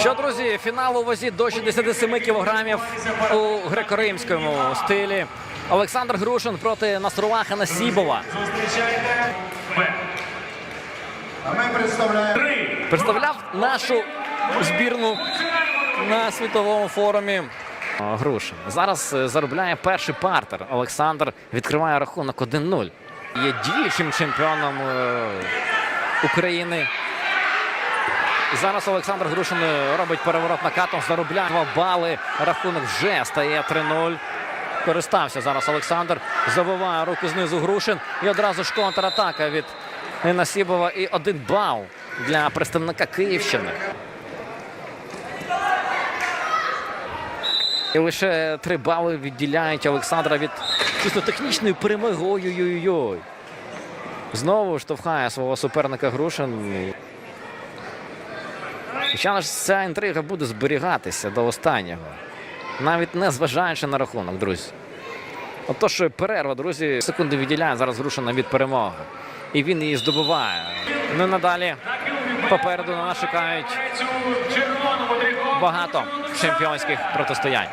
Що, друзі, фінал у вазі до 67 кілограмів у греко-римському стилі. Олександр Грушин проти Насрулаха Насібова. Представляв нашу збірну на світовому форумі. Грушин. Зараз е, заробляє перший партер. Олександр відкриває рахунок 1-0. Є діючим чемпіоном е, України. Зараз Олександр Грушин е, робить переворот накатом, заробляє 2 бали. Рахунок вже стає 3-0. Користався зараз Олександр. Забиває руку знизу Грушин. І одразу ж контратака від Насібова. І один бал для представника Київщини. І лише три бали відділяють Олександра від чисто технічної перемоги. Ой-ой-ой. Знову штовхає свого суперника Грушин. Звичайно ж, ця інтрига буде зберігатися до останнього. Навіть не зважаючи на рахунок, друзі. Отож, перерва, друзі, секунди відділяє зараз Грушина від перемоги. І він її здобуває. Ну надалі попереду на нас чекають багато чемпіонських протистоянь.